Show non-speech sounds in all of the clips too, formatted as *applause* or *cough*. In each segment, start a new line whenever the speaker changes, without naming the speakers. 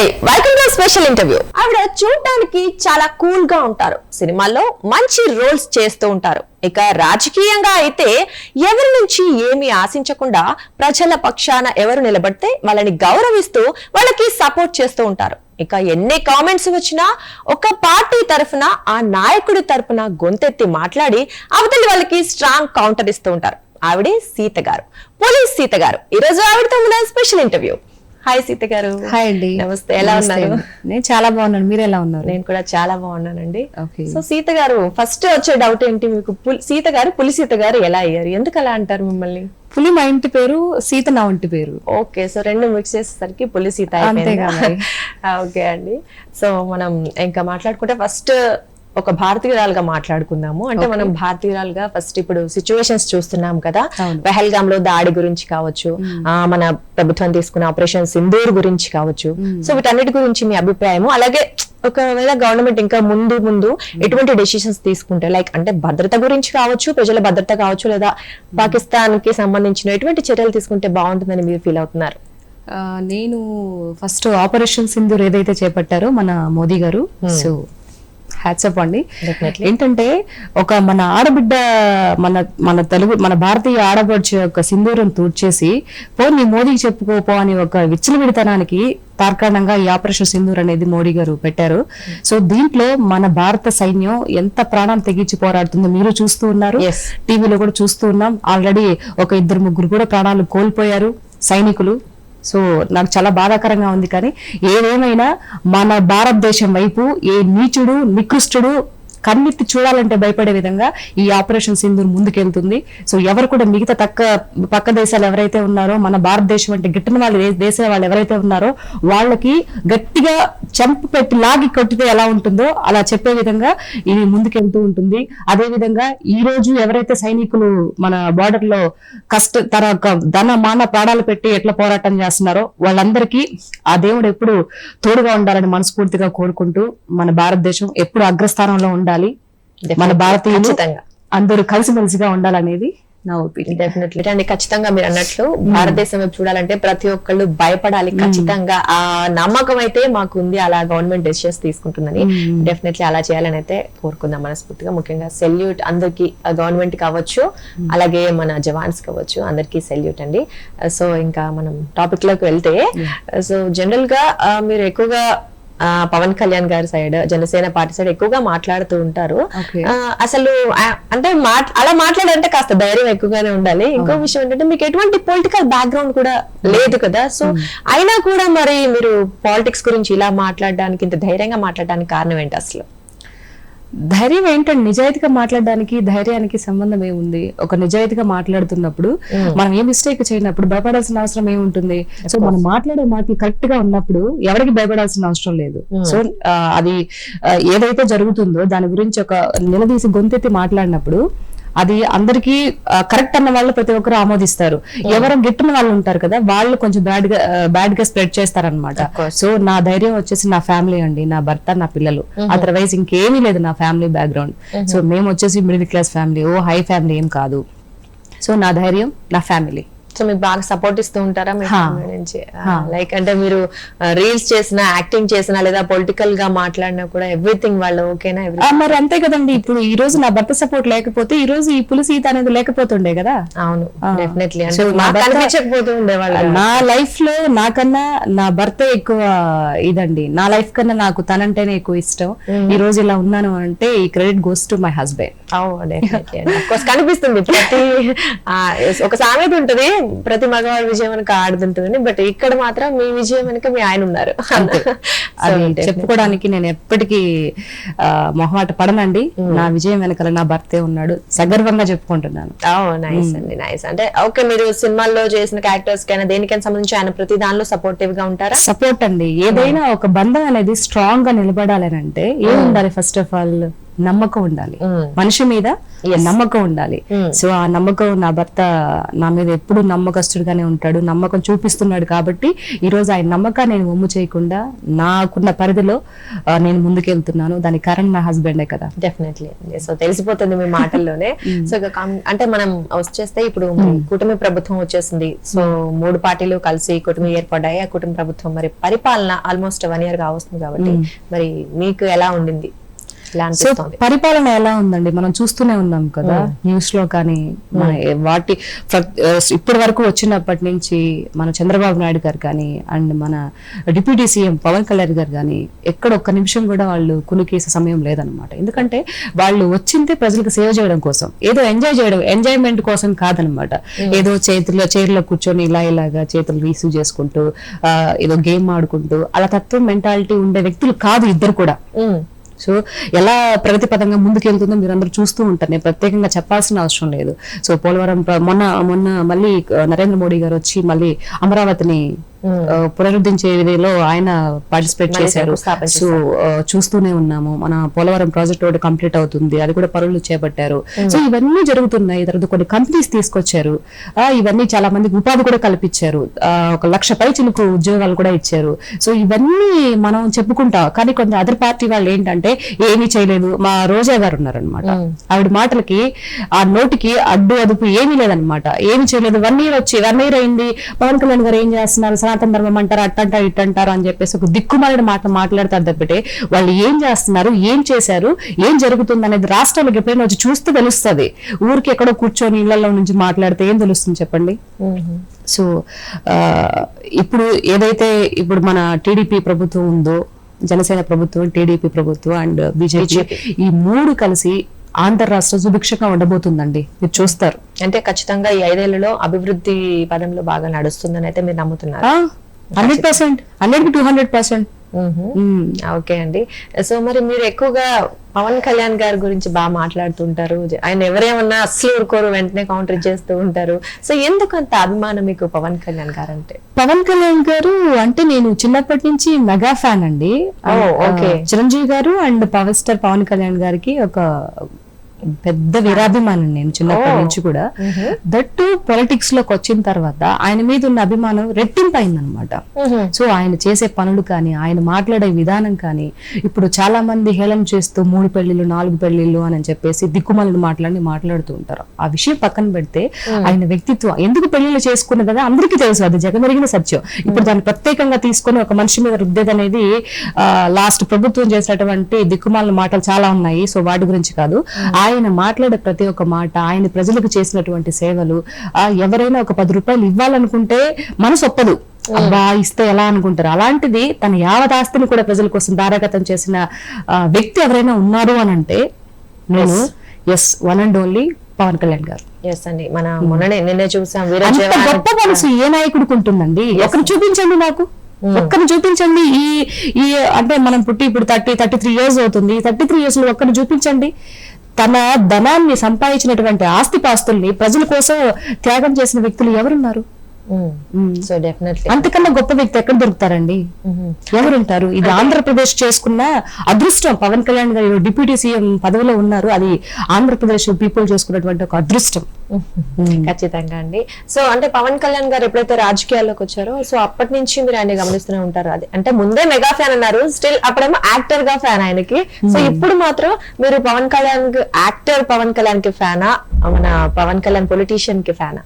నమస్తే. Welcome to special interview ఆవిడ చూడటానికి చాలా కూల్గా ఉంటారు. సినిమాల్లో మంచి రోల్స్ చేస్తూ ఉంటారు. ఇక రాజకీయంగా అయితే ఎవరి నుంచి ఏమీ ఆశించకుండా ప్రజల పక్షాన ఎవరు నిలబడితే వాళ్ళని గౌరవిస్తూ వాళ్ళకి సపోర్ట్ చేస్తూ ఉంటారు. ఇక ఎన్ని కామెంట్స్ వచ్చినా ఒక పార్టీ తరఫున ఆ నాయకుడి తరఫున గొంతెత్తి మాట్లాడి అవతలి వాళ్ళకి స్ట్రాంగ్ కౌంటర్ ఇస్తూ ఉంటారు. ఆవిడే సీత గారు. పోలీస్ సీత గారు. ఈ రోజు ఆవిడతో ఉన్న స్పెషల్ ఇంటర్వ్యూ హాయ్ సీత గారు.
హాయ్ అండి.
నమస్తే. ఎలా ఉన్నారు.
నేను చాలా బాగున్నాను. మీరు ఎలా ఉన్నారు?
నేను కూడా చాలా బాగున్నానండి. సో సీత గారు ఫస్ట్ వచ్చే డౌట్ ఏంటి మీకు? సీత గారు పులి సీత గారు ఎలా అయ్యారు? ఎందుకు అలా అంటారు మిమ్మల్ని?
పులి మా ఇంటి పేరు సీత నా ఇంటి పేరు.
ఓకే. సో రెండు మిక్స్ చేసేసరికి పులి సీత. *laughs* ఓకే అండి. సో మనం ఇంకా మాట్లాడుకుంటే ఫస్ట్ ఒక భారతీయురాలుగా మాట్లాడుకుందాము. అంటే మనం భారతీయురాలుగా ఫస్ట్ ఇప్పుడు సిచ్యువేషన్స్ చూస్తున్నాం కదా. పెహల్గామ్లో దాడి గురించి కావచ్చు ఆ, మన ప్రభుత్వం తీసుకున్న ఆపరేషన్ సింధూర్ గురించి కావచ్చు. సో వీటన్నిటి గురించి మీ అభిప్రాయము? అలాగే ఒకవేళ గవర్నమెంట్ ఇంకా ముందు ముందు ఎటువంటి డెసిషన్స్ తీసుకుంటే లైక్ అంటే భద్రత గురించి కావచ్చు ప్రజల భద్రత కావచ్చు లేదా పాకిస్తాన్కి సంబంధించిన ఎటువంటి చర్యలు తీసుకుంటే బాగుంటుందని మీరు ఫీల్ అవుతున్నారు?
నేను ఫస్ట్ ఆపరేషన్ సింధూర్ ఏదైతే చేపట్టారో మన మోదీ గారు. సో హ్యాట్సప్ అండి.
Definitely.
ఏంటంటే ఒక మన ఆడబిడ్డ మన మన తెలుగు మన భారతీయ ఆడబడ్చ యొక్క సింధూరం తూడ్చేసి పో నీ మోదీకి చెప్పుకోపో అని ఒక విచ్చలవిడితనానికి తార్కాణంగా ఈ ఆపరేషన్ సింధూర్ అనేది మోడీ గారు పెట్టారు. సో దీంట్లో మన భారత సైన్యం ఎంత ప్రాణం తెగించి పోరాడుతుందో మీరు చూస్తూ ఉన్నారు. టీవీలో కూడా చూస్తూ ఉన్నాం. ఆల్రెడీ ఒక ఇద్దరు ముగ్గురు కూడా ప్రాణాలు కోల్పోయారు. సైనికులు సో నాకు చాలా బాధాకరంగా ఉంది కానీ ఏదేమైనా మన భారతదేశం వైపు ఏ నీచుడు నికృష్టుడు కన్నెత్తి చూడాలంటే భయపడే విధంగా ఈ ఆపరేషన్ సింధూర్ ముందుకెళ్తుంది. సో ఎవరు కూడా మిగతా తక్క పక్క దేశాలు ఎవరైతే ఉన్నారో మన భారతదేశం అంటే గిట్టిన వాళ్ళు దేశాల వాళ్ళు ఎవరైతే ఉన్నారో వాళ్ళకి గట్టిగా చంపు పెట్టి లాగి కొట్టితే ఎలా ఉంటుందో అలా చెప్పే విధంగా ఇది ముందుకెళ్తూ ఉంటుంది. అదే విధంగా ఈ రోజు ఎవరైతే సైనికులు మన బార్డర్లో కష్ట తన యొక్క ధన మాన ప్రాణాలు పెట్టి ఎట్లా పోరాటం చేస్తున్నారో వాళ్ళందరికీ ఆ దేవుడు ఎప్పుడు తోడుగా ఉండాలని మనస్ఫూర్తిగా కోరుకుంటూ మన భారతదేశం ఎప్పుడు అగ్రస్థానంలో ఉండాలి. మన భారతీయులు అందరూ కలిసిమెలిసిగా ఉండాలనేది నా ఒపీనియన్
డెఫినెట్లీ అండి ఖచ్చితంగా మీరు అన్నట్లు భారతదేశం వైపు చూడాలంటే ప్రతి ఒక్కళ్ళు భయపడాలి. ఖచ్చితంగా ఆ నమ్మకం అయితే మాకు ఉంది. అలా గవర్నమెంట్ డెసిషన్స్ తీసుకుంటుందని డెఫినెట్లీ అలా చేయాలని అయితే కోరుకుందాం మనస్ఫూర్తిగా. ముఖ్యంగా సెల్యూట్ అందరికి గవర్నమెంట్ కావచ్చు అలాగే మన జవాన్స్ కావచ్చు అందరికి సెల్యూట్ అండి. సో ఇంకా మనం టాపిక్లోకి వెళ్తే సో జనరల్గా మీరు ఎక్కువగా పవన్ కళ్యాణ్ గారి సైడ్ జనసేన పార్టీ సైడ్ ఎక్కువగా మాట్లాడుతూ ఉంటారు. అసలు అంటే అలా మాట్లాడాలంటే కాస్త ధైర్యం ఎక్కువగానే ఉండాలి. ఇంకో విషయం ఏంటంటే మీకు ఎటువంటి పొలిటికల్ బ్యాక్గ్రౌండ్ కూడా లేదు కదా. సో అయినా కూడా మరి మీరు పాలిటిక్స్ గురించి ఇలా మాట్లాడడానికి ఇంత ధైర్యంగా మాట్లాడడానికి కారణం ఏంటి అసలు?
ధైర్యం ఏంటంటే నిజాయితీగా మాట్లాడడానికి ధైర్యానికి సంబంధం ఏముంది? ఒక నిజాయితీగా మాట్లాడుతున్నప్పుడు మనం ఏ మిస్టేక్ చేయనప్పుడు భయపడాల్సిన అవసరం ఏముంటుంది? సో మనం మాట్లాడే మాటలు కరెక్ట్గా ఉన్నప్పుడు ఎవరికి భయపడాల్సిన అవసరం లేదు. సో ఆ, అది ఏదైతే జరుగుతుందో దాని గురించి ఒక నిలదీసి గొంతెత్తి మాట్లాడినప్పుడు అది అందరికీ కరెక్ట్ అన్న వాళ్ళు ప్రతి ఒక్కరు ఆమోదిస్తారు. ఎవరు గిట్టిన వాళ్ళు ఉంటారు కదా వాళ్ళు కొంచెం బ్యాడ్గా బ్యాడ్గా స్ప్రెడ్ చేస్తారనమాట. సో నా ధైర్యం వచ్చేసి నా ఫ్యామిలీ అండి నా భర్త నా పిల్లలు. అదర్వైజ్ ఇంకేమీ లేదు నా ఫ్యామిలీ బ్యాక్గ్రౌండ్ సో మేము వచ్చేసి మిడిల్ క్లాస్ ఫ్యామిలీ ఓ హై ఫ్యామిలీ ఏం కాదు. సో నా ధైర్యం నా ఫ్యామిలీ
సో మీకు బాగా సపోర్ట్ ఇస్తూ ఉంటారా మీ నుంచి. లైక్ అంటే మీరు రీల్స్ చేసినా యాక్టింగ్ చేసినా లేదా పొలిటికల్గా మాట్లాడినా కూడా ఎవ్రీథింగ్ వాళ్ళు ఓకేనా
మరి అంతే కదండి. ఇప్పుడు ఈ రోజు నా భర్త సపోర్ట్ లేకపోతే ఈ రోజు ఈ పులిసీత అనేది లేకపోతుండే కదా?
అవును. డెఫినెట్లీ
నా లైఫ్లో నాకన్నా నా భర్త ఎక్కువ ఇదండి. నా లైఫ్ కన్నా నాకు తనంటేనే ఎక్కువ ఇష్టం. ఈ రోజు ఇలా ఉన్నాను అంటే ఈ credit goes to my husband
కనిపిస్తుంది. ప్రతి ఆ, ఒక సామెత ఉంటది ప్రతి మగవాడి విజయం వెనక ఆడుతుంటుంది బట్ ఇక్కడ మాత్రం మీ విజయం వెనక మీ ఆయన ఉన్నారు.
చెప్పుకోవడానికి నేను ఎప్పటికీ మొహమాట పడనండి. నా విజయం వెనకాల నా భర్తే ఉన్నాడు. సగర్వంగా చెప్పుకుంటున్నాను.
నైస్ అండి నైస్ అంటే ఓకే మీరు సినిమాల్లో చేసిన క్యారెక్టర్స్ కైనా దేనికైనా సంబంధించి ఆయన ప్రతి దానిలో సపోర్టివ్గా ఉంటారా?
సపోర్ట్ అండి. ఏదైనా ఒక బంధం అనేది స్ట్రాంగ్గా నిలబడాలని అంటే ఏం ఉండాలి ఫస్ట్ ఆఫ్ ఆల్ నమ్మకం ఉండాలి. మనిషి మీద నమ్మకం ఉండాలి. సో ఆ నమ్మకం నా భర్త నా మీద ఎప్పుడు నమ్మకస్తుడుగానే ఉంటాడు నమ్మకం చూపిస్తున్నాడు కాబట్టి ఈ రోజు ఆయన నమ్మకాన్ని నేను ఒమ్ము చేయకుండా నాకున్న పరిధిలో నేను ముందుకెళ్తున్నాను. దానికి కారణం నా హస్బెండే కదా.
డెఫినెట్లీ సో తెలిసిపోతుంది మీ మాటల్లోనే. *laughs* సో అంటే మనం వచ్చేస్తే ఇప్పుడు కూటమి ప్రభుత్వం వచ్చేసింది. సో మూడు పార్టీలు కలిసి కూటమి ఏర్పడ్డాయి. ఆ కూటమి ప్రభుత్వం మరి పరిపాలన ఆల్మోస్ట్ వన్ ఇయర్గా వస్తుంది కాబట్టి మరి మీకు ఎలా ఉండింది?
సో పరిపాలన ఎలా ఉందండి? మనం చూస్తూనే ఉన్నాం కదా న్యూస్లో కానీ మన వాటి ఇప్పటి వరకు వచ్చినప్పటి నుంచి మన చంద్రబాబు నాయుడు గారు కానీ అండ్ మన డిప్యూటీ సీఎం పవన్ కళ్యాణ్ గారు కానీ ఎక్కడ ఒక్క నిమిషం కూడా వాళ్ళు కునికేసే సమయం లేదనమాట ఎందుకంటే వాళ్ళు వచ్చిందే ప్రజలకు సేవ చేయడం కోసం. ఏదో ఎంజాయ్ చేయడం ఎంజాయ్మెంట్ కోసం కాదనమాట ఏదో చేతిలో చైర్లో కూర్చొని ఇలా ఇలాగా చేతులు రిసీవ్ చేసుకుంటూ ఏదో గేమ్ ఆడుకుంటూ అలా తత్వం మెంటాలిటీ ఉండే వ్యక్తులు కాదు ఇద్దరు కూడా. సో ఎలా ప్రగతి పదంగా ముందుకెళ్తుందో మీరు అందరూ చూస్తూ ఉంటారు. నేను ప్రత్యేకంగా చెప్పాల్సిన అవసరం లేదు. సో పోలవరం మొన్న మొన్న మళ్ళీ నరేంద్ర మోడీ గారు వచ్చి మళ్ళీ అమరావతిని
ఉమ్.
ఆ, పునరుద్ధరించే విధిలో ఆయన పార్టిసిపేట్ చేశారు. సో చూస్తూనే ఉన్నాము. మన పోలవరం ప్రాజెక్ట్ ఒకటి కంప్లీట్ అవుతుంది. అది కూడా పనులు చేపట్టారు. సో ఇవన్నీ జరుగుతున్నాయి. తర్వాత కొన్ని కంపెనీస్ తీసుకొచ్చారు. ఆ, ఇవన్నీ చాలా మందికి ఉపాధి కూడా కల్పించారు. ఒక లక్ష పై చిలుకు ఉద్యోగాలు కూడా ఇచ్చారు. సో ఇవన్నీ మనం చెప్పుకుంటాం. కానీ కొంత అదర్ పార్టీ వాళ్ళు ఏంటంటే ఏమీ చేయలేదు. మా రోజా గారు ఉన్నారనమాట ఆవిడ మాటలకి ఆ నోటికి అడ్డు అదుపు ఏమీ లేదనమాట ఏమి చేయలేదు. వన్ ఇయర్ వచ్చి వన్ ఇయర్ అయింది. పవన్ కళ్యాణ్ గారు ఏం చేస్తున్నారు? సనాతన ధర్మం అంటారు అట్టంటారు ఇట్టంటారు అని చెప్పేసి ఒక దిక్కుమాలిన మాట మాట్లాడతారు తప్పితే వాళ్ళు ఏం చేస్తున్నారు ఏం చేశారు ఏం జరుగుతుంది అనేది రాష్ట్రాలకు ఎప్పుడైనా వచ్చి చూస్తే తెలుస్తుంది. ఊరికి ఎక్కడో కూర్చొని ఇళ్ళలో నుంచి మాట్లాడితే ఏం తెలుస్తుంది చెప్పండి? సో ఇప్పుడు ఏదైతే ఇప్పుడు మన టీడీపీ ప్రభుత్వం ఉందో జనసేన ప్రభుత్వం టీడీపీ ప్రభుత్వం అండ్ బీజేపీ. ఈ మూడు కలిసి ఆంధ్ర రాష్ట్రం సుభిక్షంగా ఉండబోతుందండి. మీరు చూస్తారు.
అంటే ఖచ్చితంగా ఈ ఐదేళ్ళలో అభివృద్ధి పదంలో బాగా నడుస్తుందని అయితే మీరు నమ్ముతున్నారు.
Hundred percent. Hundred two hundred percent.
Okay అండి. సో మరి మీరు ఎక్కువగా పవన్ కళ్యాణ్ గారి గురించి బాగా మాట్లాడుతుంటారు. ఆయన ఎవరేమన్నా అస్సలు ఊరుకోరు వెంటనే కౌంటర్ చేస్తూ ఉంటారు. సో ఎందుకు అంత అభిమానం మీకు పవన్ కళ్యాణ్ గారు అంటే?
పవన్ కళ్యాణ్ గారు అంటే నేను చిన్నప్పటి నుంచి మెగా ఫ్యాన్ అండి.
ఓ, okay.
ఆ, చిరంజీవి గారు and power star Pawan Kalyan గారికి ఒక పెద్ద వీరాభిమానం నేను చిన్నప్పటి. నుంచి కూడా. దట్టు పొలిటిక్స్లోకి వచ్చిన తర్వాత ఆయన మీద ఉన్న అభిమానం రెట్టింపు అయిందనమాట సో ఆయన చేసే పనులు కానీ ఆయన మాట్లాడే విధానం కానీ ఇప్పుడు చాలా మంది హేళన చేస్తూ మూడు పెళ్ళిళ్ళు నాలుగు పెళ్ళిళ్ళు అని చెప్పేసి దిక్కుమాలను మాట్లాడి మాట్లాడుతూ ఉంటారు. ఆ విషయం పక్కన పెడితే ఆయన వ్యక్తిత్వం ఎందుకు పెళ్ళిళ్ళు చేసుకున్నది అందరికీ తెలుసు అది జగమెరిగిన సత్యం. ఇప్పుడు దాన్ని ప్రత్యేకంగా తీసుకొని ఒక మనిషి మీద రుద్దేది అనేది లాస్ట్ ప్రభుత్వం చేసినటువంటి దిక్కుమాలిన మాటలు చాలా ఉన్నాయి. సో వాటి గురించి కాదు. ఆయన మాట్లాడే ప్రతి ఒక్క మాట ఆయన ప్రజలకు చేసినటువంటి సేవలు ఎవరైనా ఒక పది రూపాయలు ఇవ్వాలనుకుంటే మనసు ఒప్పదు. అబ్బా ఇస్తే ఎలా అనుకుంటారు? అలాంటిది తన యావత్ ఆస్తిని కూడా ప్రజల కోసం దారాగతం చేసిన వ్యక్తి ఎవరైనా ఉన్నారు అని అంటే నేను yes one and only Pawan Kalyan గారు.
ఎస్ అండి. మన మొన్ననే నిన్నే చూసాం
గొప్ప మనసు ఏ నాయకుడికి ఉంటుందండి ఒకరు చూపించండి నాకు. ఒక్కరిని చూపించండి. ఈ ఈ అంటే మనం పుట్టి ఇప్పుడు థర్టీ థర్టీ త్రీ ఇయర్స్ అవుతుంది. థర్టీ త్రీ ఇయర్స్లో ఒక్కరిని చూపించండి. తన ధనాన్ని సంపాదించినటువంటి ఆస్తిపాస్తుల్ని ప్రజల కోసం త్యాగం చేసిన వ్యక్తులు ఎవరున్నారు?
సో డెఫినెట్లీ
అంతకన్నా గొప్ప వ్యక్తి ఎక్కడ దొరుకుతారండి? ఎవరుంటారు? ఇది ఆంధ్రప్రదేశ్ చేసుకున్న అదృష్టం. పవన్ కళ్యాణ్ గారు డిప్యూటీ సీఎం పదవిలో ఉన్నారు. అది ఆంధ్రప్రదేశ్ పీపుల్ చేసుకున్నటువంటి ఒక అదృష్టం.
ఖచ్చితంగా అండి. సో అంటే పవన్ కళ్యాణ్ గారు ఎప్పుడైతే రాజకీయాల్లోకి వచ్చారో సో అప్పటి నుంచి మీరు ఆయన గమనిస్తూనే ఉంటారు. అది అంటే ముందే మెగా ఫ్యాన్ అన్నారు. స్టిల్ అప్పుడేమో యాక్టర్గా ఫ్యాన్ ఆయనకి. సో ఇప్పుడు మాత్రం మీరు పవన్ కళ్యాణ్ యాక్టర్ పవన్ కళ్యాణ్కి ఫ్యానా? మన పవన్ కళ్యాణ్ పొలిటీషియన్కి ఫ్యానా?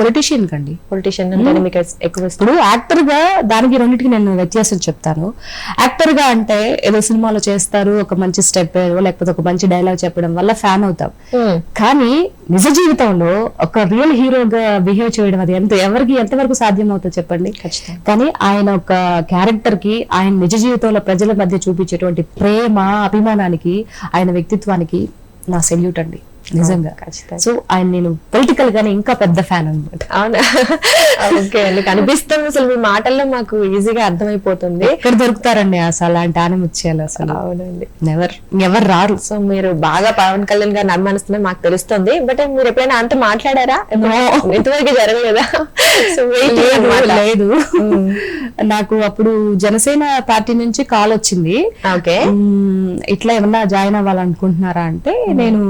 పొలిటీషియన్ కండి.
పొలిటీషియన్ అంటే మీకు ఎక్కువ
ఇప్పుడు యాక్టర్గా దానికి రెండింటికి నేను వ్యత్యాసం చెప్తాను. యాక్టర్గా అంటే ఏదో సినిమాలో చేస్తారు ఒక మంచి స్టెప్ లేకపోతే ఒక మంచి డైలాగ్ చెప్పడం వల్ల ఫ్యాన్ అవుతాం.
మ్మ్.
కానీ నిజ జీవితంలో ఒక రియల్ హీరోగా బిహేవ్ చేయడం అది ఎంత ఎవరికి ఎంతవరకు సాధ్యం అవుతుంది చెప్పండి.
ఖచ్చితంగా.
కానీ ఆయన ఒక క్యారెక్టర్కి ఆయన నిజ జీవితంలో ప్రజల మధ్య చూపించేటువంటి ప్రేమ అభిమానానికి ఆయన వ్యక్తిత్వానికి నా సెల్యూట్ అండి. నిజంగా. సో ఆయన నేను పొలిటికల్ గానే ఇంకా పెద్ద ఫ్యాన్ అన్నమాట.
అవునా? *laughs* ఓకే అండి కనిపిస్తుంది అసలు మీ మాటల్లో మాకు ఈజీగా అర్థమైపోతుంది.
ఎక్కడ దొరుకుతారండి అసలు అలాంటి ఆనముచ్చేయాలి అసలు?
అవునండి.
ఎవరు ఎవరు రారు.
సో మీరు బాగా పవన్ కళ్యాణ్ గారిని అనుమానిస్తున్నారు మాకు తెలుస్తుంది. బట్ మీరు ఎప్పుడైనా అంత మాట్లాడారా? ఇంతవరకు జరగలేదా? *laughs* సో
లేదు, లేదు. నాకు అప్పుడు జనసేన పార్టీ నుంచి కాల్ వచ్చింది.
ఓకే
మ్మ్, ఇట్లా ఏమన్నా జాయిన్ అవ్వాలనుకుంటున్నారా అంటే నేను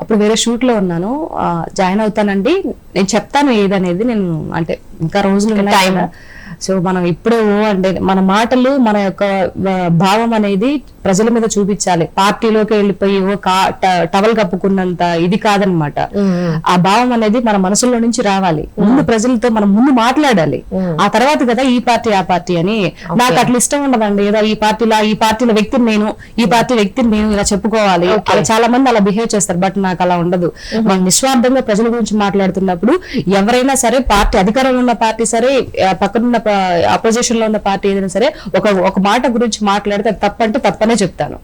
అప్పుడు వేరే షూట్లో ఉన్నాను ఆ, జాయిన్ అవుతానండి నేను చెప్తాను ఏదనేది నేను అంటే ఇంకా రోజులు. కదా. సో మనం ఇప్పుడే ఓ అంటే మన మాటలు మన యొక్క భావం అనేది ప్రజల మీద చూపించాలి. పార్టీలోకి వెళ్ళిపోయి ఓ టవల్ కప్పుకున్నంత ఇది కాదనమాట. ఆ భావం అనేది మన మనసులో నుంచి రావాలి. ముందు ప్రజలతో మనం ముందు మాట్లాడాలి. ఆ తర్వాత కదా ఈ పార్టీ ఆ పార్టీ అని నాకు అట్లా ఇష్టం ఉండదండి. ఏదో ఈ పార్టీలో ఈ పార్టీల వ్యక్తిని నేను ఈ పార్టీ వ్యక్తిని నేను ఇలా చెప్పుకోవాలి. అలా చాలా మంది అలా బిహేవ్ చేస్తారు బట్ నాకు అలా ఉండదు. మనం నిస్వార్థంగా ప్రజల గురించి మాట్లాడుతున్నప్పుడు ఎవరైనా సరే పార్టీ అధికారంలో ఉన్న పార్టీ సరే పక్కనున్న అపోజిషన్లో ఉన్న పార్టీ ఏదైనా సరే ఒక ఒక మాట గురించి మాట్లాడితే తప్పంటే తప్పనే చెప్తాను.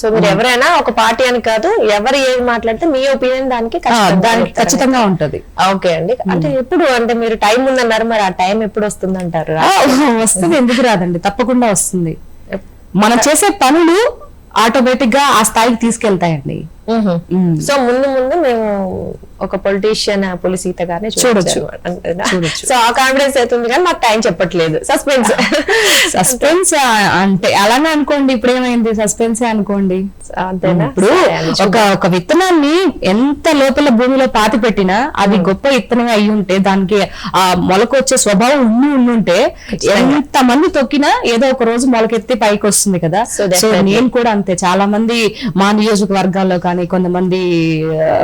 సో మీరు ఎవరైనా ఒక పార్టీ అని కాదు ఎవరు ఏది మాట్లాడితే మీ ఒపీనియన్ దానికి
దానికి. ఖచ్చితంగా ఉంటది.
ఓకే అండి. అంటే ఎప్పుడు అంటే మీరు టైం ఉందన్నారు మరి ఆ టైం ఎప్పుడు వస్తుంది అంటారు
వస్తుంది ఎందుకు రాదండి? తప్పకుండా వస్తుంది. మనం చేసే పనులు ఆటోమేటిక్గా ఆ స్థాయికి తీసుకెళ్తాయండి.
సో ముందు ముందు మేము ఒక పొలిటీషియన్ పులి సీత గారిని
చూడొచ్చు.
సో ఆ కాన్ఫిడెన్స్ అవుతుంది కానీ మాకు టైం చెప్పట్లేదు. సస్పెన్స్
సస్పెన్స్ అంటే అలానే అనుకోండి ఇప్పుడు ఏమైంది? సస్పెన్స్ అనుకోండి.
అంతేనా?
ఇప్పుడు ఒక ఒక విత్తనాన్ని ఎంత లోపల భూమిలో పాతి పెట్టినా అది గొప్ప విత్తనమే అయి ఉంటే దానికి ఆ మొలక వచ్చే స్వభావం ఉండి ఉండుంటే ఎంత మంది తొక్కినా ఏదో ఒక రోజు మొలకెత్తి పైకి వస్తుంది కదా. సో. నేను కూడా అంతే. చాలా మంది మా నియోజకవర్గాల్లో కానీ కొంతమంది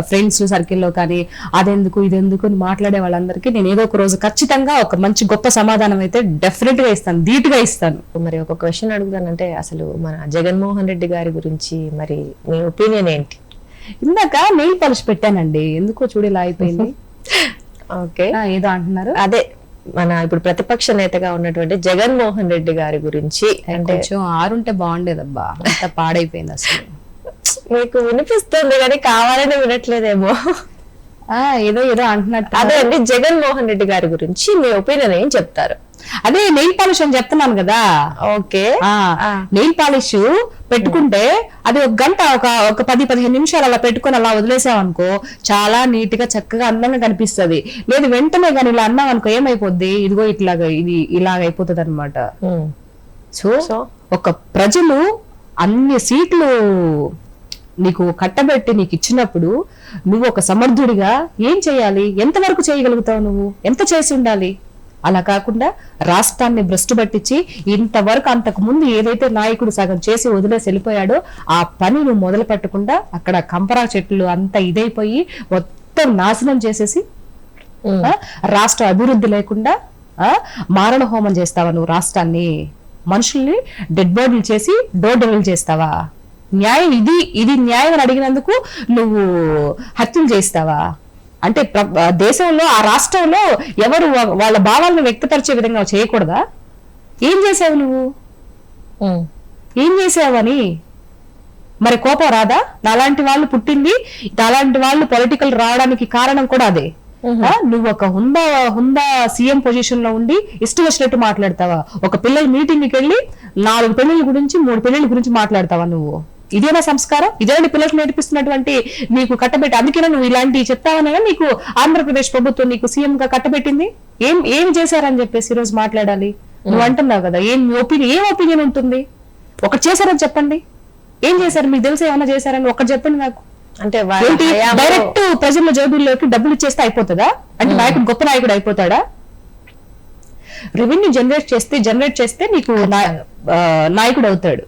ఫ్రెండ్స్ సర్కిల్లో కానీ అదెందుకు ఇదెందుకు అని మాట్లాడే వాళ్ళందరికీ నేను ఏదో ఒక రోజు ఖచ్చితంగా ఒక మంచి గొప్ప సమాధానం అయితే డెఫినెట్గా ఇస్తాను ధీటుగా ఇస్తాను.
మరి ఒక క్వశ్చన్ అడుగుతానంటే అసలు మన జగన్మోహన్ రెడ్డి గారి గురించి మరి మీ ఒపీనియన్ ఏంటి?
ఇందాక నెయిల్ పాలిష్ పెట్టానండి ఎందుకో చూడు ఇలా అయిపోయింది. *laughs*
ఓకే.
ఏదో అంటున్నారు.
అదే మన ఇప్పుడు ప్రతిపక్ష నేతగా ఉన్నటువంటి జగన్మోహన్ రెడ్డి గారి గురించి అంటే
కొంచెం ఆరుంటే బాగుండేదబ్బా అంత పాడైపోయింది అసలు.
మీకు వినిపిస్తుంది కానీ కావాలని వినట్లేదేమో.
ఆ ఏదో ఏదో అంటున్నట్టు.
అదే అండి జగన్మోహన్ రెడ్డి గారి గురించి మీ ఒపీనియన్ ఏం చెప్తారు?
అదే నెయిల్ పాలిష్ అని చెప్తున్నాను కదా.
ఓకే.
నెయిల్ పాలిష్ పెట్టుకుంటే అది ఒక గంట ఒక ఒక పది పదిహేను నిమిషాలు అలా పెట్టుకొని అలా వదిలేసామనుకో చాలా నీట్గా చక్కగా అందంగా కనిపిస్తది. లేదు వెంటనే కానీ ఇలా అన్నాం అనుకో ఏమైపోద్ది? ఇదిగో ఇట్లాగా ఇది ఇలాగ అయిపోతుంది అనమాట సో? ఒక ప్రజలు అన్ని సీట్లు నీకు కట్టబెట్టి నీకు ఇచ్చినప్పుడు నువ్వు ఒక సమర్థుడిగా ఏం చేయాలి? ఎంతవరకు చేయగలుగుతావు నువ్వు? ఎంత చేసి ఉండాలి? అలా కాకుండా రాష్ట్రాన్ని భ్రష్టు పట్టించి ఇంతవరకు అంతకు ముందు ఏదైతే నాయకుడు సగం చేసి వదిలేసి వెళ్ళిపోయాడో ఆ పని నువ్వు మొదలు పెట్టకుండా అక్కడ కంపరా చెట్లు అంత ఇదైపోయి మొత్తం నాశనం చేసేసి రాష్ట్ర అభివృద్ధి లేకుండా ఆ, మారణ హోమం చేస్తావా నువ్వు రాష్ట్రాన్ని? మనుషుల్ని డెడ్ బాడీలు చేసి డోర్ డెవల్ చేస్తావా? న్యాయం ఇది ఇది న్యాయం అని అడిగినందుకు నువ్వు హత్యలు చేస్తావా అంటే దేశంలో ఆ రాష్ట్రంలో ఎవరు వాళ్ళ భావాలను వ్యక్తపరిచే విధంగా చేయకూడదా? ఏం చేసావు నువ్వు. ఏం చేసావని మరి కోపం రాదా? నాలాంటి వాళ్ళు పుట్టింది నాలాంటి వాళ్ళు పొలిటికల్ రావడానికి కారణం కూడా అదే. నువ్వు ఒక హుందా హుందా సీఎం పొజిషన్లో ఉండి ఇష్టం వచ్చినట్టు మాట్లాడతావా? ఒక పిల్లల మీటింగ్కి వెళ్ళి నాలుగు పెళ్ళిళ్ళ గురించి మూడు పెళ్ళిళ్ళ గురించి మాట్లాడతావా నువ్వు? ఇదేనా సంస్కారం? ఇదేనా పిల్లలకు నేర్పిస్తున్నటువంటి నీకు కట్టబెట్టి అందుకేనా నువ్వు ఇలాంటివి చెప్తావనగా నీకు ఆంధ్రప్రదేశ్ ప్రభుత్వం నీకు సీఎం గా కట్టబెట్టింది? ఏం ఏం చేశారని చెప్పేసి ఈ రోజు మాట్లాడాలి. నువ్వు అంటున్నావు కదా ఏం ఒపీనియన్ ఏం ఒపీనియన్ ఉంటుంది? ఒకటి చేశారని చెప్పండి. ఏం చేశారు? మీకు తెలిసి ఏమైనా చేశారని ఒకటి చెప్పండి నాకు.
అంటే
డైరెక్ట్ ప్రజల జేబుల్లోకి డబ్బులు ఇచ్చేస్తే అయిపోతుందా? అంటే నాయకుడు గొప్ప నాయకుడు అయిపోతాడా? రెవెన్యూ జనరేట్ చేస్తే జనరేట్ చేస్తే నీకు నాయకుడు అవుతాడు.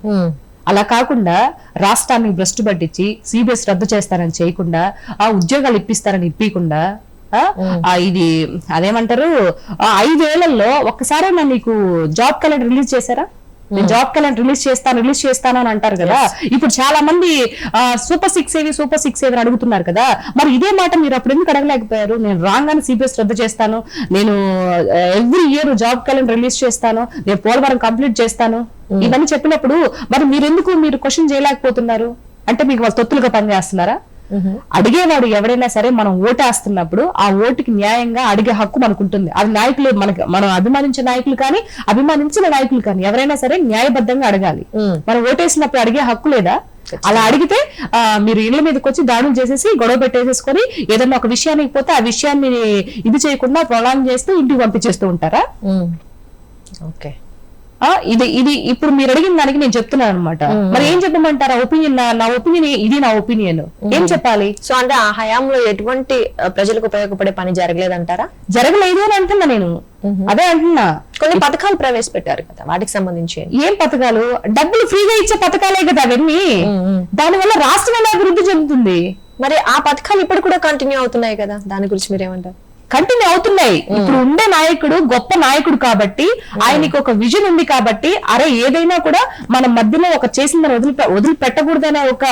అలా కాకుండా రాష్ట్రాన్ని భ్రష్టు పట్టించి సిబిఎస్ రద్దు చేస్తారని చేయకుండా ఆ ఉద్యోగాలు ఇప్పిస్తారని ఇప్పకుండా ఇది అదేమంటారు? ఐదేళ్ళలో ఒక్కసారైనా నీకు జాబ్ క్యాలెండర్ రిలీజ్ చేశారా? నేను జాబ్ క్యాలెండర్ రిలీజ్ చేస్తాను రిలీజ్ చేస్తాను అని అంటారు కదా. ఇప్పుడు చాలా మంది సూపర్ సిక్స్ ఏవి సూపర్ సిక్స్ ఏవి అని అడుగుతున్నారు కదా. మరి ఇదే మాట మీరు అప్పుడు ఎందుకు అడగలేకపోయారు? నేను రాగానే సిబిఎస్ రద్దు చేస్తాను. నేను every year job calendar release చేస్తాను. నేను పోలవరం కంప్లీట్ చేస్తాను. ఇవన్నీ చెప్పినప్పుడు మరి మీరు ఎందుకు మీరు క్వశ్చన్ చేయలేకపోతున్నారు? అంటే మీకు వాళ్ళు తొత్తులుగా పనిచేస్తున్నారా? అడిగేవాడు ఎవరైనా సరే మనం ఓటేస్తున్నప్పుడు ఆ ఓటుకి న్యాయంగా అడిగే హక్కు మనకు ఉంటుంది అది నాయకులు మనకి మనం అభిమానించే నాయకులు కానీ అభిమానించిన నాయకులు కానీ ఎవరైనా సరే న్యాయబద్ధంగా అడగాలి. మనం ఓటేసినప్పుడు అడిగే హక్కు లేదా? అలా అడిగితే ఆ, మీరు ఇళ్ళ మీదకి వచ్చి దాడులు చేసేసి గొడవ పెట్టేసేసుకొని ఏదన్నా ఒక విషయానికి పోతే ఆ విషయాన్ని ఇది చేయకుండా ప్రొలాంగ్ చేస్తూ ఇంటికి పంపించేస్తూ ఉంటారా?
ఓకే.
ఇది ఇది ఇప్పుడు మీరు అడిగిన దానికి నేను చెప్తున్నాను అనమాట మరి ఏం చెప్పమంటారా? ఒపీనియన్ నా ఒపీనియన్ ఇది నా ఒపీనియన్. ఏం చెప్పాలి?
సో అంటే ఆ హయాంలో ఎటువంటి ప్రజలకు ఉపయోగపడే పని జరగలేదంటారా?
జరగలేదు అని అంటున్నా నేను. అదే అంటున్నా.
కొన్ని పథకాలు ప్రవేశపెట్టారు కదా వాటికి సంబంధించి?
ఏం పథకాలు? డబ్బులు ఫ్రీగా ఇచ్చే పథకాలే కదా అవన్నీ. దానివల్ల రాష్ట్రం ఎలా అభివృద్ధి చెందుతుంది?
మరి ఆ పథకాలు ఇప్పుడు కూడా కంటిన్యూ అవుతున్నాయి కదా దాని గురించి మీరు ఏమంటారు
కంటిన్యూ అవుతున్నాయి. ఇప్పుడు ఉండే నాయకుడు గొప్ప నాయకుడు కాబట్టి ఆయనకి ఒక విజన్ ఉంది కాబట్టి అరే ఏదైనా కూడా మన మధ్యలో ఒక చేసిందని వదిలి వదిలిపెట్టకూడదనే ఒక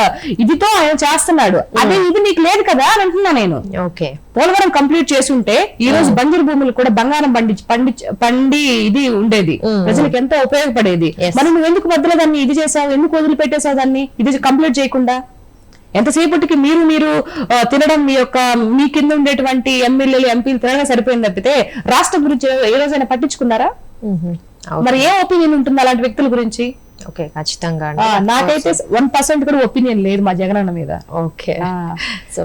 ఇదితో ఆయన చేస్తున్నాడు. అదే ఇది నీకు లేదు కదా అని అంటున్నా నేను.
ఓకే.
పోలవరం కంప్లీట్ చేసి ఉంటే ఈ రోజు బంజరు భూములు కూడా బంగారం పండి పండి పండి ఇది ఉండేది. ప్రజలకు ఎంతో ఉపయోగపడేది. మరి నువ్వు ఎందుకు మధ్యలో దాన్ని ఇది చేసావు? ఎందుకు వదిలిపెట్టేసావు దాన్ని? ఇది కంప్లీట్ చేయకుండా? ఎంతసేపటికి మీరు మీరు తినడం మీ యొక్క మీ కింద ఉండేటువంటి ఎమ్మెల్యేలు ఎంపీలు తినడం సరిపోయింది తప్పితే రాష్ట్రం గురించి ఏ రోజైనా పట్టించుకున్నారా? మరి ఏ ఒపీనియన్ ఉంటుంది అలాంటి వ్యక్తుల గురించి?
ఓకే ఖచ్చితంగా
నాకైతే వన్ పర్సెంట్ కూడా ఒపీనియన్ లేదు మా జగనన్న మీద.
ఓకే. సో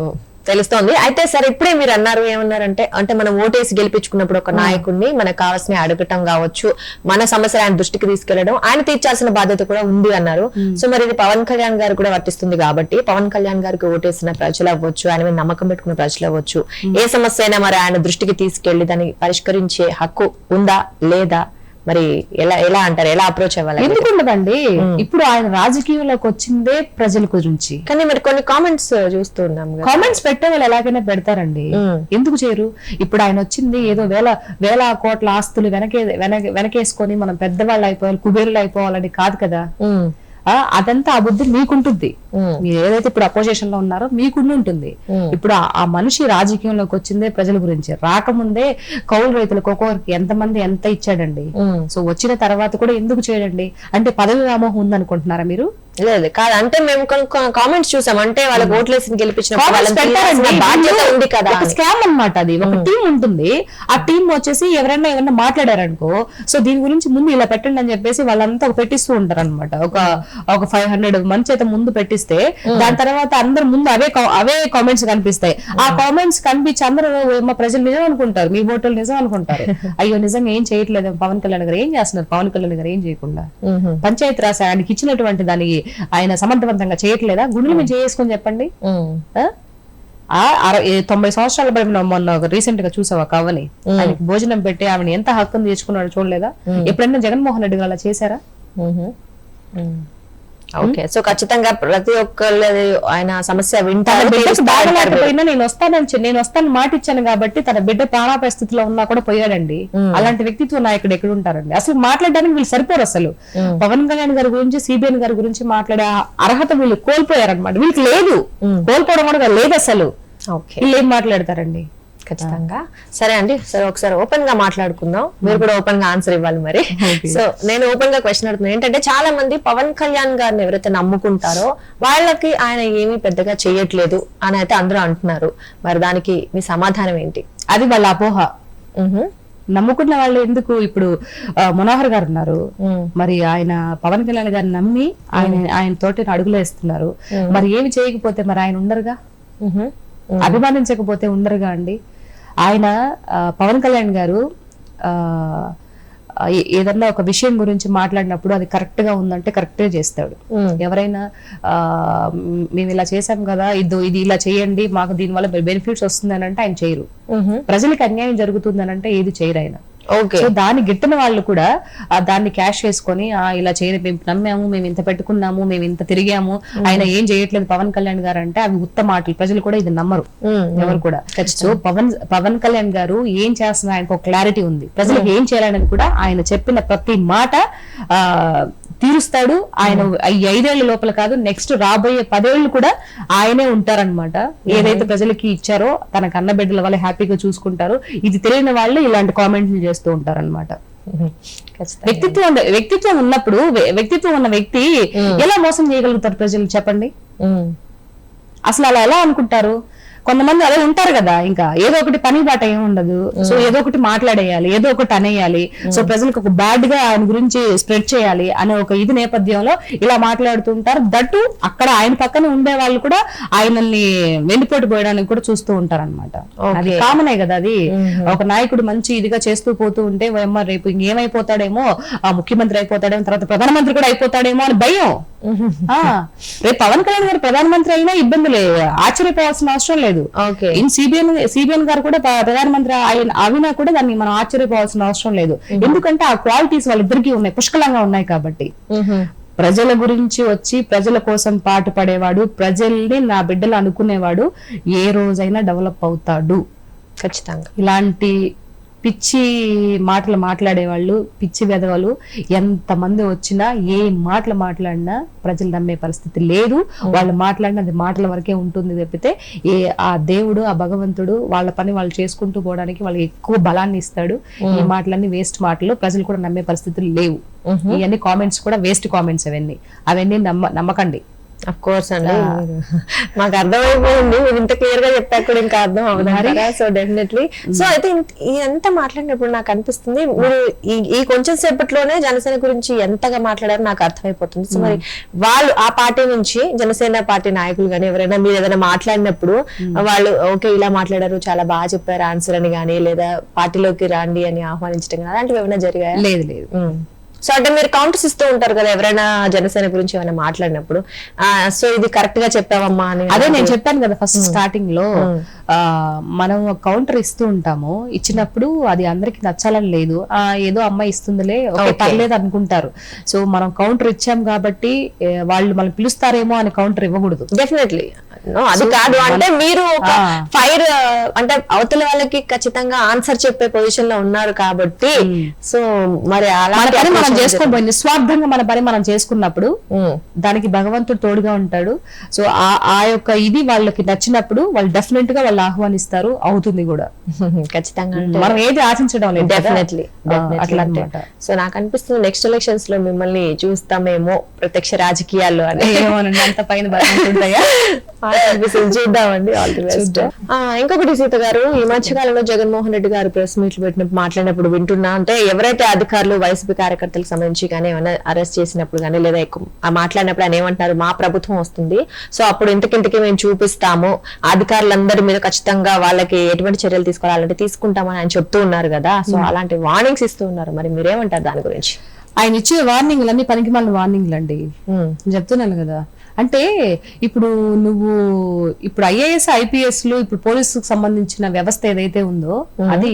తెలుస్తోంది. అయితే సరే ఇప్పుడే మీరు అన్నారు ఏమన్నారంటే అంటే మనం ఓటేసి గెలిపించుకున్నప్పుడు ఒక నాయకుడిని మనకు కావాల్సిన అడగటం కావచ్చు మన సమస్యలు ఆయన దృష్టికి తీసుకెళ్ళడం ఆయన తీర్చాల్సిన బాధ్యత కూడా ఉంది అన్నారు. సో మరి ఇది పవన్ కళ్యాణ్ గారు కూడా వర్తిస్తుంది కాబట్టి పవన్ కళ్యాణ్ గారికి ఓటేసిన ప్రజలు అవ్వచ్చు ఆయన మీద నమ్మకం పెట్టుకున్న ప్రజలు అవ్వచ్చు. ఏ సమస్య అయినా మరి ఆయన దృష్టికి తీసుకెళ్ళి దాన్ని పరిష్కరించే హక్కు ఉందా లేదా? మరి ఎలా ఎలా అంటారు? ఎలా అప్రోచ్ అవ్వాలి?
ఎందుకు ఉండదండి? ఇప్పుడు ఆయన రాజకీయంలోకి వచ్చిందే ప్రజల గురించి.
కానీ మరి కొన్ని కామెంట్స్ చూస్తున్నాం.
కామెంట్స్ పెట్టే వాళ్ళు ఎలాగైనా పెడతారండి.
మ్మ్.
ఎందుకు చేయరు? ఇప్పుడు ఆయన వచ్చింది ఏదో వేల వేల కోట్ల ఆస్తులు వెనకే వెనక వెనకేసుకొని మనం పెద్దవాళ్ళు అయిపోవాలి కుబేరులు అయిపోవాలని కాదు కదా. ఆ అదంతా ఆ బుద్ధి మీకుంటుంది. మీరు ఏదైతే ఇప్పుడు అపోజిషన్లో ఉన్నారో మీకుండి ఉంటుంది. ఇప్పుడు ఆ- మనిషి రాజకీయంలోకి వచ్చిందే ప్రజల గురించి. రాకముందే కౌలు రైతులకు ఒక్కొక్కరికి ఎంతమంది ఎంత ఇచ్చాడండి. సో వచ్చిన తర్వాత కూడా ఎందుకు చేయడండి? అంటే పదవి వ్యామోహం ఉందనుకుంటున్నారా మీరు?
లేదు కాదు అంటే మేము కామెంట్స్ చూసాం. అంటే వాళ్ళకి ఓట్లేసి. తీయాల్సిన బాధ్యత ఉంది కదా
ఒక స్కామ్ అన్నమాట అది. ఒక టీం ఉంటుంది. ఆ టీం వచ్చేసి ఎవరైనా ఏమైనా మాట్లాడారనుకో సో దీని గురించి ముందు ఇలా పెట్టండి అని చెప్పేసి వాళ్ళంతా పెట్టిస్తూ ఉంటారు అనమాట ఒక ఒక ఫైవ్ హండ్రెడ్ మంది చేత ముందు పెట్టిస్తే దాని తర్వాత అందరు ముందు అవే అవే కామెంట్స్ కనిపిస్తాయి. ఆ కామెంట్స్ కనిపించి అందరూ మా ప్రజలు నిజం అనుకుంటారు. మీ ఓటర్లు నిజం అనుకుంటారు. *laughs* అయ్యో నిజంగా ఏం చేయట్లేదు. పవన్ కళ్యాణ్ గారు ఏం చేస్తున్నారు? పవన్ కళ్యాణ్ గారు ఏం చేయకుండా? పంచాయతీ రాజ్ ఆయనకి ఇచ్చినటువంటి దానికి ఆయన సమర్థవంతంగా చేయట్లేదా? గుండెలు మీద చేసుకొని చెప్పండి. తొంభై సంవత్సరాల బట్టి మొన్న రీసెంట్గా చూసావా కవని ఆయనకి భోజనం పెట్టి ఆమెను ఎంత హక్కును తీర్చుకున్నాడో చూడలేదా? ఎప్పుడైనా జగన్మోహన్ రెడ్డి గారు అలా చేశారా.
ఓకే సో ఖచ్చితంగా ప్రతి ఒక్కళ్ళది ఆయన సమస్య వింటారు.
బాగలేకపోయినా నేను వస్తానని నేను వస్తాను మాట ఇచ్చాను కాబట్టి తన బిడ్డ ప్రాణాపాయ స్థితిలో ఉన్నా కూడా పోయాడండి. అలాంటి వ్యక్తిత్వ నాయకుడు ఎక్కడ ఉంటారండి? అసలు మాట్లాడడానికి వీళ్ళు సరిపోరు అసలు. పవన్ కళ్యాణ్ గారి గురించి సిబిఎన్ గారి గురించి మాట్లాడే అర్హత వీళ్ళు కోల్పోయారనమాట వీళ్ళకి లేదు. కోల్పోవడం కూడా లేదు అసలు.
ఓకే
వీళ్ళు ఏం మాట్లాడతారండి?
ఖచ్చితంగా. సరే అండి సరే ఒకసారి ఓపెన్గా మాట్లాడుకుందాం. మీరు కూడా ఓపెన్గా ఆన్సర్ ఇవ్వాలి మరి. సో నేను ఓపెన్గా క్వశ్చన్ అడుగుతున్నాను ఏంటంటే చాలా మంది పవన్ కళ్యాణ్ గారిని ఎవరైతే నమ్ముకుంటారో వాళ్ళకి ఆయన ఏమీ పెద్దగా చేయట్లేదు అని అయితే అందరూ అంటున్నారు. మరి దానికి మీ సమాధానం ఏంటి?
అది వాళ్ళ అపోహ. నమ్ముకున్న వాళ్ళు ఎందుకు ఇప్పుడు మనోహర్ గారు ఉన్నారు. మరి ఆయన పవన్ కళ్యాణ్ గారిని నమ్మి ఆయన ఆయన తోటి అడుగులు వేస్తున్నారు మరి ఏమి చేయకపోతే మరి ఆయన ఉండరుగా. అభిమానించకపోతే ఉండరుగా అండి? ఆయన పవన్ కళ్యాణ్ గారు ఏదన్నా ఒక విషయం గురించి మాట్లాడినప్పుడు అది కరెక్ట్గా ఉందంటే కరెక్ట్గా చేస్తాడు. ఎవరైనా మేము ఇలా చేసాం కదా ఇది ఇది ఇలా చేయండి మాకు దీనివల్ల బెనిఫిట్స్ వస్తుంది అని అంటే ఆయన చేయరు. ప్రజలకు అన్యాయం జరుగుతుంది అని అంటే ఏది చేయరు ఆయన సో దాన్ని గిట్టిన వాళ్ళు కూడా ఆ దాన్ని క్యాష్ చేసుకొని ఆ ఇలా చేయని మేము నమ్మాము మేము ఇంత పెట్టుకున్నాము మేము ఇంత తిరిగాము ఆయన ఏం చేయట్లేదు పవన్ కళ్యాణ్ గారు అంటే అవి ఉత్త మాటలు. ప్రజలు కూడా ఇది నమ్మరు.
మ్మ్.
ఎవరు కూడా. సో పవన్ పవన్ కళ్యాణ్ గారు ఏం చేస్తున్నారు ఆయనకు ఒక క్లారిటీ ఉంది. ప్రజలకు ఏం చేయాలనేది కూడా ఆయన చెప్పిన ప్రతి మాట ఆ తీరుస్తాడు. ఆయన ఈ ఐదేళ్ళ లోపల కాదు నెక్స్ట్ రాబోయే పదేళ్ళు కూడా ఆయనే ఉంటారన్నమాట. ఏదైతే ప్రజలకి ఇచ్చారో తన కన్న బిడ్డల వల్ల హ్యాపీగా చూసుకుంటారో. ఇది తెలియని వాళ్ళు ఇలాంటి కామెంట్లు చేస్తూ.
ఖచ్చితంగా.
వ్యక్తిత్వం వ్యక్తిత్వం ఉన్నప్పుడు వ్య- వ్యక్తిత్వం ఉన్న వ్యక్తి ఎలా మోసం చేయగలుగుతారు ప్రజలు చెప్పండి. అసలు అలా ఎలా అనుకుంటారు? కొంతమంది అదే ఉంటారు కదా ఇంకా ఏదో ఒకటి పని బాట ఏమి ఉండదు. సో ఏదో ఒకటి మాట్లాడేయాలి ఏదో ఒకటి అనేయాలి. సో ప్రజలకు ఒక బ్యాడ్గా ఆయన గురించి స్ప్రెడ్ చేయాలి అనే ఒక ఇది నేపథ్యంలో ఇలా మాట్లాడుతుంటారు దట్టు అక్కడ ఆయన పక్కన ఉండే వాళ్ళు కూడా ఆయనల్ని వెండిపోటు పోయడానికి కూడా చూస్తూ ఉంటారు అనమాట అది కామనే కదా అది. ఒక నాయకుడు మంచి ఇదిగా చేస్తూ పోతూ ఉంటే ఏమో రేపు ఇంకేమైపోతాడేమో ఆ ముఖ్యమంత్రి అయిపోతాడేమో తర్వాత ప్రధానమంత్రి కూడా అయిపోతాడేమో అని భయం. రేపు పవన్ కళ్యాణ్ గారు ప్రధానమంత్రి అయినా ఇబ్బందులే ఆశ్చర్యపోవాల్సిన అవసరం లేదు. ఇన్ సిబిఎన్ సిబిఎన్ గారు కూడా ప్ర- ప్రధానమంత్రి ఆయన అవినా కూడా దాన్ని మనం ఆశ్చర్యపోవాల్సిన అవసరం లేదు. ఎందుకంటే ఆ క్వాలిటీస్ వాళ్ళిద్దరికీ ఉన్నాయి పుష్కలంగా ఉన్నాయి కాబట్టి. ప్రజల గురించి వచ్చి ప్రజల కోసం పాటు పడేవాడు ప్రజల్ని నా బిడ్డలు అనుకునేవాడు ఏ రోజైనా డెవలప్ అవుతాడు.
ఖచ్చితంగా.
ఇలాంటి పిచ్చి మాటలు మాట్లాడేవాళ్ళు పిచ్చి వెధవలు ఎంతమంది వచ్చినా ఏ మాటలు మాట్లాడినా ప్రజలు నమ్మే పరిస్థితి లేదు. వాళ్ళు మాట్లాడిన అది మాటల వరకే ఉంటుంది తప్పితే ఏ ఆ దేవుడు ఆ భగవంతుడు వాళ్ళ పని వాళ్ళు చేసుకుంటూ పోవడానికి వాళ్ళకి ఎక్కువ బలాన్ని ఇస్తాడు. ఈ మాటలన్నీ వేస్ట్ మాటలు ప్రజలు కూడా నమ్మే పరిస్థితులు లేవు. ఇవన్నీ కామెంట్స్ కూడా వేస్ట్ కామెంట్స్ అవన్నీ. అవన్నీ నమ్మ నమ్మకండి.
అఫ్ కోర్స్ అండి. మాకు అర్థమైపోయింది. మీరు ఇంత క్లియర్గా చెప్పాక కూడా ఇంకా అర్థం అవుతారా సో డెఫినెట్లీ సో అయితే ఇంత- ఇదంతా మాట్లాడినప్పుడు నాకు అనిపిస్తుంది మీరు ఈ ఈ కొంచెం సేపట్లోనే జనసేన గురించి ఎంతగా మాట్లాడారో నాకు అర్థమైపోతుంది. సో మరి వాళ్ళు ఆ పార్టీ నుంచి జనసేన పార్టీ నాయకులు కానీ ఎవరైనా మీరు ఏదైనా మాట్లాడినప్పుడు వాళ్ళు ఓకే ఇలా మాట్లాడారు చాలా బాగా చెప్పారు ఆన్సర్ అని కానీ లేదా పార్టీలోకి రండి అని ఆహ్వానించడం కానీ అలాంటివి ఏమైనా జరిగాయా?
లేదు లేదు.
సో అంటే మీరు కౌంటర్స్ ఇస్తూ ఉంటారు కదా ఎవరైనా జనసేన గురించి ఏమైనా మాట్లాడినప్పుడు. ఆ సో ఇది కరెక్ట్గా చెప్పావమ్మా అని
అదే నేను చెప్పాను కదా ఫస్ట్ స్టార్టింగ్లో ఆ మనం కౌంటర్ ఇస్తూ ఉంటాము. ఇచ్చినప్పుడు అది అందరికి నచ్చాలని లేదు. ఆ ఏదో అమ్మాయి ఇస్తుందిలే పర్లేదు అనుకుంటారు. సో మనం కౌంటర్ ఇచ్చాం కాబట్టి వాళ్ళు మనం పిలుస్తారేమో అని కౌంటర్ ఇవ్వకూడదు.
డెఫినెట్లీ అది కాదు. అంటే మీరు. ఫైర్ అంటే అవతల వాళ్ళకి ఖచ్చితంగా ఆన్సర్ చెప్పే పొజిషన్లో ఉన్నారు కాబట్టి సో మరి
పని మనం చేసుకొని పోయి నిస్వార్థంగా మన పని మనం చేసుకున్నప్పుడు
ఉమ్,
దానికి భగవంతుడు తోడుగా ఉంటాడు. సో ఆ యొక్క ఇది వాళ్ళకి నచ్చినప్పుడు వాళ్ళు డెఫినెట్గా వాళ్ళు ఆహ్వానిస్తారు అవుతుంది కూడా. *laughs*
ఖచ్చితంగా అంటే
మనం ఏది ఆశించడం లేదు.
డెఫినెట్లీ
అట్లా
సో నాకు అనిపిస్తుంది నెక్స్ట్ ఎలక్షన్స్లో మిమ్మల్ని చూస్తామేమో ప్రత్యక్ష రాజకీయాల్లో అని.
అంత పైన *laughs*
అనిపిస్తుంది. చూద్దామండి ఆల్ ది బెస్ట్ ఇంకొకటి సీత గారు ఈ మధ్య కాలంలో జగన్మోహన్ రెడ్డి గారు ప్రెస్ మీట్లు పెట్టినప్పుడు మాట్లాడినప్పుడు వింటున్నా అంటే ఎవరైతే అధికారులు వైసీపీ కార్యకర్తలకు సంబంధించి కానీ ఏమైనా అరెస్ట్ చేసినప్పుడు కానీ లేదా ఎక్కువ మాట్లాడినప్పుడు ఆయన ఏమంటారు మా ప్రభుత్వం వస్తుంది సో అప్పుడు ఇంతకింతకి మేము చూపిస్తాము అధికారులందరి మీద ఖచ్చితంగా వాళ్ళకి ఎటువంటి చర్యలు తీసుకోవాలంటే తీసుకుంటామని ఆయన చెప్తూ ఉన్నారు కదా సో అలాంటి వార్నింగ్స్ ఇస్తూ ఉన్నారు. మరి మీరేమంటారు దాని గురించి?
ఆయన ఇచ్చే వార్నింగ్లు అన్ని పనికి మాలిన వార్నింగ్లు అండి చెప్తున్నాను కదా. అంటే ఇప్పుడు నువ్వు ఇప్పుడు ఐఏఎస్ ఐపీఎస్లు ఇప్పుడు పోలీసుకు సంబంధించిన వ్యవస్థ ఏదైతే ఉందో అది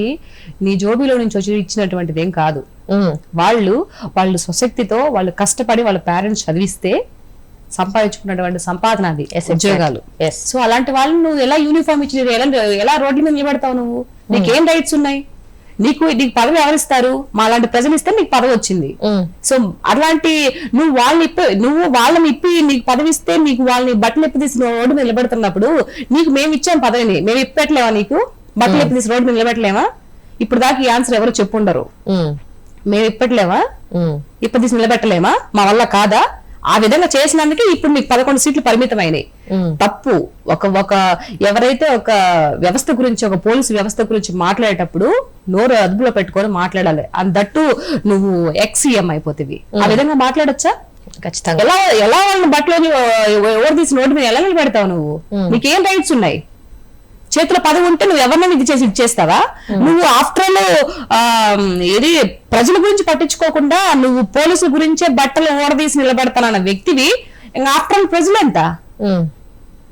నీ జోబీలో నుంచి వచ్చి ఇచ్చినటువంటిది ఏం కాదు. వాళ్ళు వాళ్ళు స్వశక్తితో వాళ్ళు కష్టపడి వాళ్ళ పేరెంట్స్ చదివిస్తే సంపాదించుకున్నటువంటి సంపాదన అది ఉద్యోగాలు. సో అలాంటి వాళ్ళు నువ్వు ఎలా యూనిఫామ్ ఇచ్చి ఎలా ఎలా రోడ్ల మీద నిలబెడతావు నువ్వు? నీకేం రైట్స్ ఉన్నాయి? నీకు నీకు పదవి ఎవరిస్తారు? మా అలాంటి ప్రజలు ఇస్తే నీకు పదవి వచ్చింది. సో అట్లాంటి నువ్వు వాళ్ళని ఇప్పి నువ్వు వాళ్ళని ఇప్పి నీకు పదవి ఇస్తే నీకు వాళ్ళని బట్టలు ఇప్పి తీసి రోడ్డు మీద నిలబెడుతున్నప్పుడు నీకు మేము ఇచ్చాం పదవిని. మేము ఇప్పట్లేవా నీకు? బట్టలు ఇప్పి తీసి రోడ్డు మీద నిలబెట్టలేమా? ఇప్పుడు దాకా ఈ ఆన్సర్ ఎవరు చెప్పుండరు. మేము ఇప్పట్లేమా
ఉమ్.
ఇప్పటి తీసి నిలబెట్టలేమా? మా వల్ల కాదా? ఆ విధంగా చేసినందుకే ఇప్పుడు మీకు పదకొండు సీట్లు పరిమితమైనవి. తప్పు. ఒక ఒక ఎవరైతే ఒక వ్యవస్థ గురించి ఒక పోలీసు వ్యవస్థ గురించి మాట్లాడేటప్పుడు నోరు అదుపులో పెట్టుకొని మాట్లాడాలి. అందట్టు నువ్వు ఎక్స్ సీఎం అయిపోతుంది ఆ విధంగా మాట్లాడొచ్చా?
ఖచ్చితంగా.
ఎలా ఎలా వాళ్ళని బట్టలు ఎవరు తీసి నోటి మీద ఎలా నిలబెడతావు నువ్వు? నీకేం రైట్స్ ఉన్నాయి? చేతిలో పదవి ఉంటే నువ్వు ఎవరినైనా ఇది చేసి ఇచ్చేస్తావా నువ్వు ఆఫ్టర్ ఆల్ ఇది ప్రజల గురించి పట్టించుకోకుండా నువ్వు పోలీసుల గురించే బట్టలు ఓడదీసి నిలబెడతానన్న వ్యక్తివి. ఇంకా ఆఫ్టర్ ఆల్ ప్రజలు ఎంత?
ఉమ్.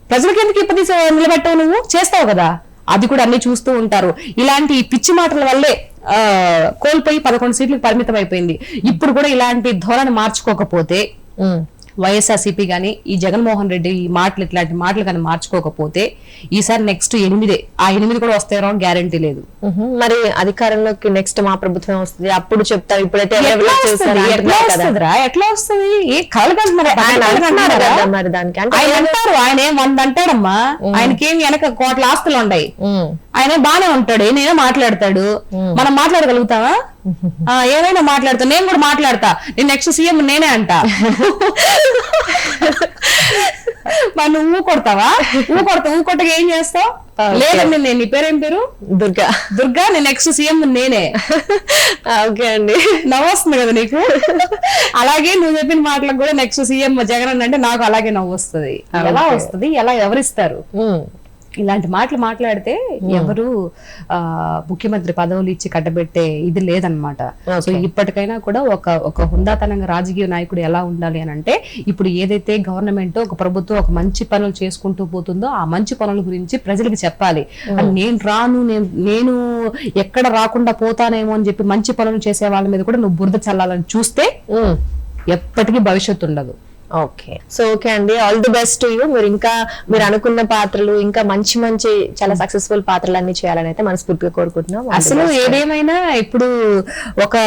ప్రజలకు ఎందుకు ఇప్పటి నిలబెట్టావు నువ్వు? చేస్తావు కదా. అది కూడా అన్ని చూస్తూ ఉంటారు. ఇలాంటి పిచ్చి మాటల వల్లే కోల్పోయి పదకొండు సీట్లకు పరిమితం అయిపోయింది ఇప్పుడు కూడా ఇలాంటి ధోరణి మార్చుకోకపోతే. వైఎస్ఆర్సీపీ గాని ఈ జగన్మోహన్ రెడ్డి ఈ మాటలు ఇట్లాంటి మాటలు కానీ మార్చుకోకపోతే ఈసారి నెక్స్ట్ ఎనిమిదే. ఆ ఎనిమిది కూడా వస్తాయో గ్యారంటీ లేదు.
మరి అధికారంలోకి నెక్స్ట్ మా ప్రభుత్వం వస్తుంది. అప్పుడు చెప్తాం ఇప్పుడైతే
ఎట్లా వస్తది? ఏ మరి
దానికి.
అంటారు ఆయన ఏం వంద అంటాడమ్మా. ఆయనకేం వెనక కోట్ల ఆస్తులు ఉన్నాయి. ఆయన బానే ఉంటాడు నేనే మాట్లాడతాడు. మనం మాట్లాడగలుగుతామా? ఆ, ఏమైనా మాట్లాడతా. నేను కూడా మాట్లాడతా. నేను నెక్స్ట్ సీఎం నేనే అంట. మరి నువ్వు ఊ కొడతావా? ఊ కొడతా. ఊ కొట్టగా ఏం చేస్తావు. లేదండి నేను నీ పేరేం పేరు?
దుర్గా.
దుర్గా నేను నెక్స్ట్ సీఎం నేనే.
ఓకే అండి.
నవ్వు వస్తుంది కదా నీకు? అలాగే నువ్వు చెప్పిన మాటలకు కూడా నెక్స్ట్ సీఎం జగన్ అన్న అంటే నాకు అలాగే నవ్వు వస్తుంది. ఎలా. వస్తుంది? ఎలా ఎవరిస్తారు? ఇలాంటి మాటలు మాట్లాడితే ఎవరు ఆ ముఖ్యమంత్రి పదవులు ఇచ్చి కట్టబెట్టే ఇది లేదనమాట సో. ఇప్పటికైనా కూడా ఒక ఒక హుందాతనంగా రాజకీయ నాయకుడు ఎలా ఉండాలి అని అంటే ఇప్పుడు ఏదైతే గవర్నమెంట్ ఒక ప్రభుత్వం ఒక మంచి పనులు చేసుకుంటూ పోతుందో ఆ మంచి పనుల గురించి ప్రజలకు చెప్పాలి. అని నేను రాను నేను నేను ఎక్కడ రాకుండా పోతానేమో అని చెప్పి మంచి పనులు చేసే వాళ్ళ మీద కూడా నువ్వు బురద చల్లాలని చూస్తే
ఉమ్.
ఎప్పటికీ భవిష్యత్తు ఉండదు.
ఓకే. సో ఓకే అండి. All the best you. మీరు ఇంకా మీరు అనుకున్న పాత్రలు ఇంకా మంచి మంచి చాలా సక్సెస్ఫుల్ పాత్రలు అన్ని చేయాలని అయితే మనస్ఫూర్తిగా కోరుకుంటున్నాం.
అసలు. ఏదేమైనా ఇప్పుడు ఒక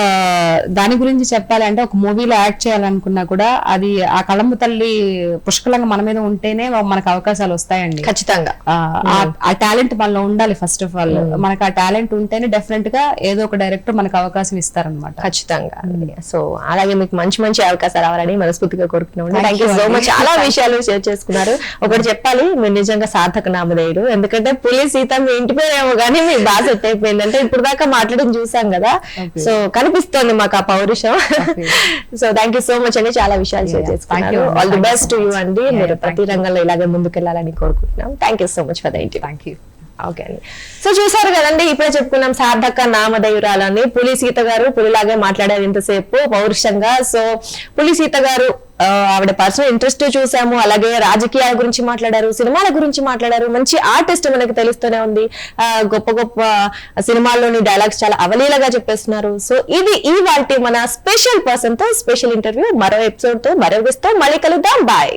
దాని గురించి చెప్పాలి అంటే ఒక మూవీలో యాక్ట్ చేయాలనుకున్నా కూడా అది ఆ కళమ్మ తల్లి పుష్కలంగా మన మీద ఉంటేనే మనకు అవకాశాలు వస్తాయండి.
ఖచ్చితంగా.
ఆ, ఆ టాలెంట్ మనలో ఉండాలి ఫస్ట్ ఆఫ్ ఆల్. మనకు ఆ టాలెంట్ ఉంటేనే డెఫినెట్గా ఏదో ఒక డైరెక్టర్ మనకు అవకాశం ఇస్తారనమాట
ఖచ్చితంగా. సో అలాగే మీకు మంచి మంచి అవకాశాలు రావాలని మనస్ఫూర్తిగా కోరుకున్నాం థ్యాంక్ యూ సో. మచ్ చాలా *laughs* విషయాలు షేర్ చేసుకున్నారు. ఒకటి చెప్పాలి మీరు నిజంగా సార్థక నామధేయుడు ఎందుకంటే పులి సీత మీ ఇంటి పేరేమో కానీ మీ బాగా సెట్ అయిపోయింది. అంటే ఇప్పుడు దాకా మాట్లాడడం చూసాం కదా. సో కనిపిస్తోంది మాకు ఆ పౌరుషం. So thank you so much అండి. చాలా విషయాలు షేర్ చేసుకున్నారు. All the best you. అండి. మీరు ప్రతి. రంగంలో ఇలాగే ముందుకెళ్ళాలని కోరుకుంటున్నాం. Thank you so much for the interview
thank you
okay అండి. సో చూసారు కదండి ఇప్పుడే చెప్పుకున్నాం సార్థక నామధేయురాలని. పులి సీత గారు పులిలాగే మాట్లాడారు ఇంతసేపు పౌరుషంగా. సో పులి సీత గారు ఆవిడ పర్సనల్ ఇంట్రెస్ట్ చూసాము. అలాగే రాజకీయాల గురించి మాట్లాడారు సినిమాల గురించి మాట్లాడారు. మంచి ఆర్టిస్ట్ మనకు తెలుస్తూనే ఉంది. గొప్ప గొప్ప సినిమాల్లోని డైలాగ్స్ చాలా అవలీలగా చెప్పేస్తున్నారు. సో ఇది ఈ వాటి మన స్పెషల్ పర్సన్తో స్పెషల్ ఇంటర్వ్యూ మరో ఎపిసోడ్తో మరో విస్తో మళ్ళీ కలుద్దాం. బాయ్